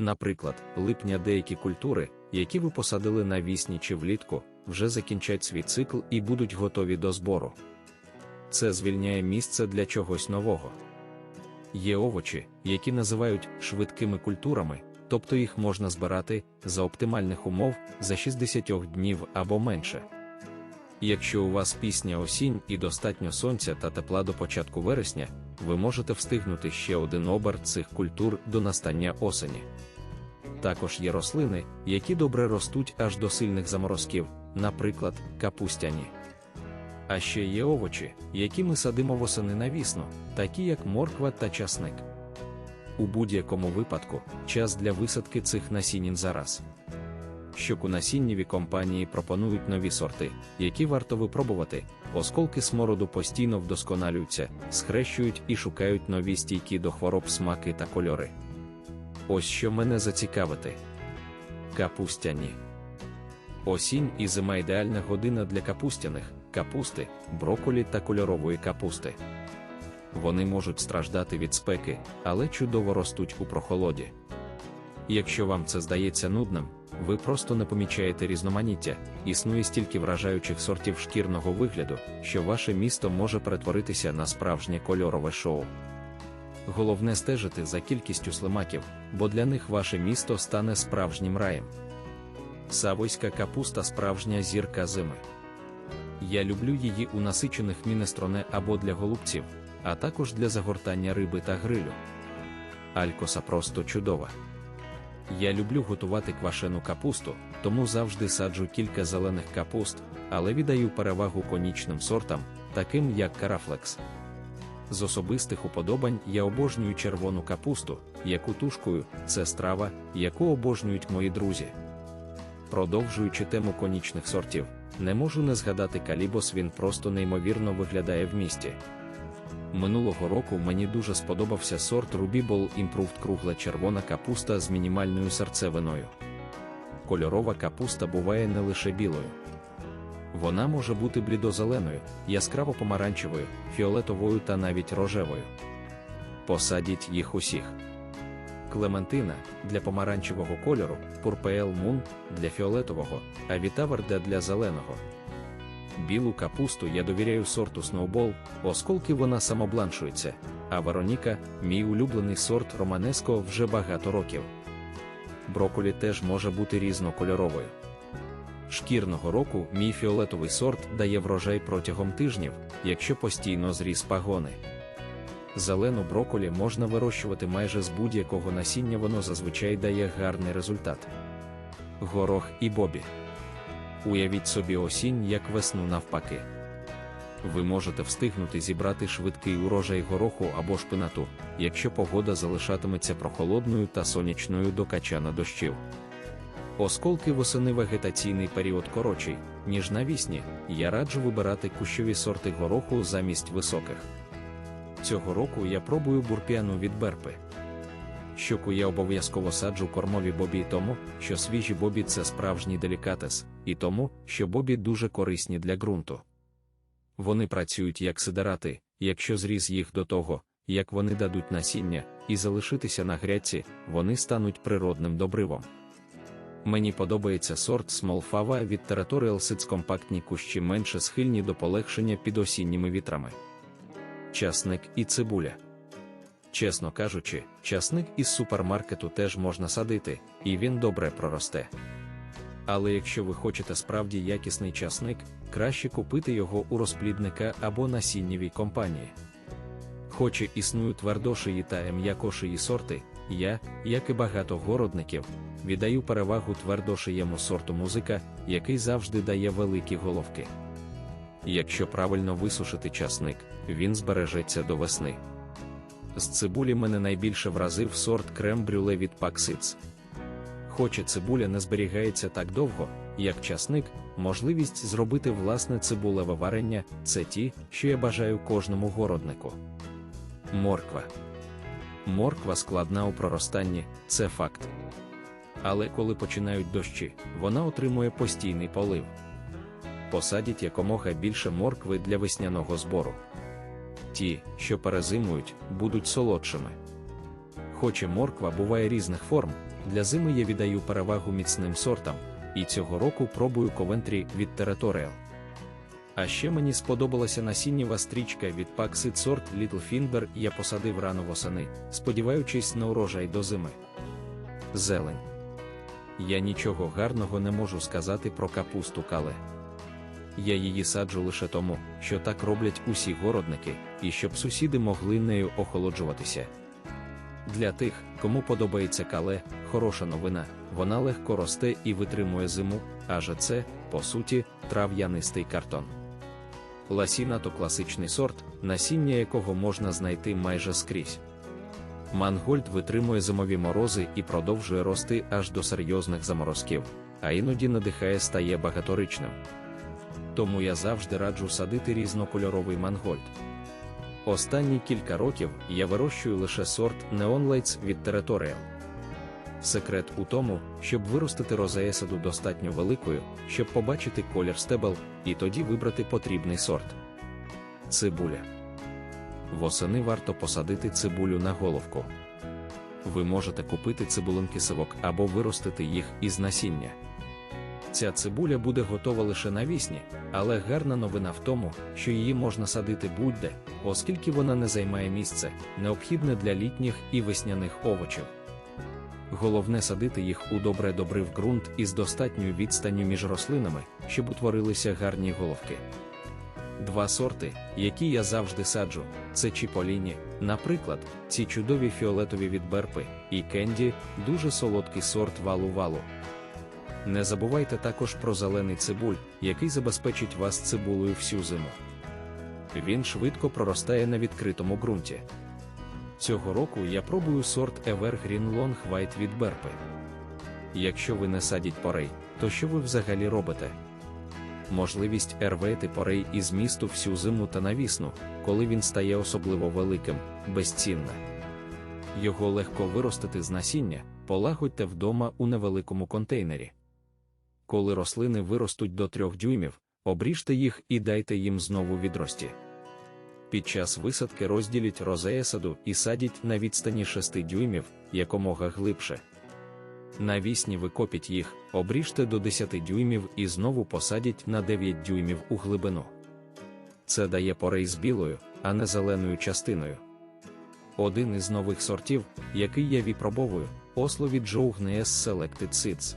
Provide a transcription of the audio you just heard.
Наприклад, липня деякі культури, які ви посадили на вісні чи влітку, вже закінчать свій цикл і будуть готові до збору. Це звільняє місце для чогось нового. Є овочі, які називають швидкими культурами, тобто їх можна збирати за оптимальних умов за 60 днів або менше. Якщо у вас пісня осінь і достатньо сонця та тепла до початку вересня, ви можете встигнути ще один оберт цих культур до настання осені. Також є рослини, які добре ростуть аж до сильних заморозків, наприклад, капустяні. А ще є овочі, які ми садимо восени навісно, такі як морква та часник. У будь-якому випадку час для висадки цих насінин зараз. Щокунасіннєві компанії пропонують нові сорти, які варто випробувати, осколки смороду постійно вдосконалюються, схрещують і шукають нові стійкі до хвороб смаки та кольори. Ось що мене зацікавити. Капустяні. Осінь і зима ідеальна година для капустяних, капусти, броколі та кольорової капусти. Вони можуть страждати від спеки, але чудово ростуть у прохолоді. Якщо вам це здається нудним, ви просто не помічаєте різноманіття, існує стільки вражаючих сортів шкірного вигляду, що ваше місто може перетворитися на справжнє кольорове шоу. Головне стежити за кількістю слимаків, бо для них ваше місто стане справжнім раєм. Савойська капуста справжня зірка зими. Я люблю її у насичених мінестроне або для голубців, а також для загортання риби та грилю. Алькоса просто чудова. Я люблю готувати квашену капусту, тому завжди саджу кілька зелених капуст, але віддаю перевагу конічним сортам, таким як карафлекс. З особистих уподобань я обожнюю червону капусту, яку тушкую, це страва, яку обожнюють мої друзі. Продовжуючи тему конічних сортів, не можу не згадати калібос, він просто неймовірно виглядає в місті. Минулого року мені дуже сподобався сорт Rubiball Improved кругла червона капуста з мінімальною серцевиною. Кольорова капуста буває не лише білою. Вона може бути блідозеленою, яскраво помаранчевою, фіолетовою та навіть рожевою. Посадіть їх усіх. Клементина для помаранчевого кольору, Пурпеел Мун для фіолетового, а Вітаверде для зеленого. Білу капусту я довіряю сорту Snowball, оскільки вона самобланшується, а Вероніка мій улюблений сорт Романеско вже багато років. Броколі теж може бути різнокольоровою. Шкірного року мій фіолетовий сорт дає врожай протягом тижнів, якщо постійно зріс пагони. Зелену броколі можна вирощувати майже з будь-якого насіння, воно зазвичай дає гарний результат. Горох і бобі. Уявіть собі осінь як весну навпаки. Ви можете встигнути зібрати швидкий урожай гороху або шпинату, якщо погода залишатиметься прохолодною та сонячною до качана дощів. Осколки восени вегетаційний період коротший, ніж навісні, я раджу вибирати кущові сорти гороху замість високих. Цього року я пробую бурпіану від берпи. Щоку я обов'язково саджу кормові бобі тому, що свіжі бобі це справжній делікатес, і тому, що бобі дуже корисні для ґрунту. Вони працюють як сидерати, якщо зріз їх до того, як вони дадуть насіння, і залишитися на грядці, вони стануть природним добривом. Мені подобається сорт Small від Territorial Seeds компактні кущі менше схильні до полегшення під осінніми вітрами. Часник і цибуля. Чесно кажучи, часник із супермаркету теж можна садити, і він добре проросте. Але якщо ви хочете справді якісний часник, краще купити його у розплідника або насіннєвій компанії. Хоч існують твердошиї та м'якошиї сорти, я, як і багато городників, віддаю перевагу твердошиєму сорту музика, який завжди дає великі головки. Якщо правильно висушити часник, він збережеться до весни. З цибулі мене найбільше вразив сорт крем-брюле від Паксиц. Хоч і цибуля не зберігається так довго, як часник, можливість зробити власне цибулеве варення це ті, що я бажаю кожному городнику. Морква. Морква складна у проростанні, це факт. Але коли починають дощі, вона отримує постійний полив. Посадіть якомога більше моркви для весняного збору. Ті, що перезимують, будуть солодшими. Хоч і морква буває різних форм, для зими я віддаю перевагу міцним сортам, і цього року пробую Coventry від Territorial. А ще мені сподобалася насіннєва стрічка від Paxit сорт Little Finber я посадив рано восени, сподіваючись на урожай до зими. Зелень. Я нічого гарного не можу сказати про капусту кале. Я її саджу лише тому, що так роблять усі городники, і щоб сусіди могли нею охолоджуватися. Для тих, кому подобається кале, хороша новина, вона легко росте і витримує зиму, адже це, по суті, трав'янистий картон. Ласіна то класичний сорт, насіння якого можна знайти майже скрізь. Мангольд витримує зимові морози і продовжує рости аж до серйозних заморозків, а іноді надихає стає багаторичним. Тому я завжди раджу садити різнокольоровий мангольд. Останні кілька років я вирощую лише сорт Lights від Territorial. Секрет у тому, щоб виростити розеесаду достатньо великою, щоб побачити колір стебел, і тоді вибрати потрібний сорт. Цибуля. Восени варто посадити цибулю на головку. Ви можете купити цибулинки сивок або виростити їх із насіння. Ця цибуля буде готова лише навісні, але гарна новина в тому, що її можна садити будь-де, оскільки вона не займає місце, необхідне для літніх і весняних овочів. Головне садити їх у добре добрив ґрунт із достатньою відстанню між рослинами, щоб утворилися гарні головки. Два сорти, які я завжди саджу, це Чіполіні, наприклад, ці чудові фіолетові від і Кенді, дуже солодкий сорт валу-валу. Не забувайте також про зелений цибуль, який забезпечить вас цибулею всю зиму. Він швидко проростає на відкритому ґрунті. Цього року я пробую сорт Evergreen Long White від Берпи. Якщо ви не садіть порей, то що ви взагалі робите? Можливість рвати порей із місту всю зиму та навісну, коли він стає особливо великим, безцінна. Його легко виростити з насіння, полагодьте вдома у невеликому контейнері. Коли рослини виростуть до 3 дюймів, обріжте їх і дайте їм знову відрості. Під час висадки розділіть розеясаду і садіть на відстані 6 дюймів якомога глибше. Навісні викопіть їх, обріжте до 10 дюймів і знову посадіть на 9 дюймів у глибину. Це дає порей з білою, а не зеленою частиною. Один із нових сортів, який я віпробовую, ослові Джоугнес Selected Seeds.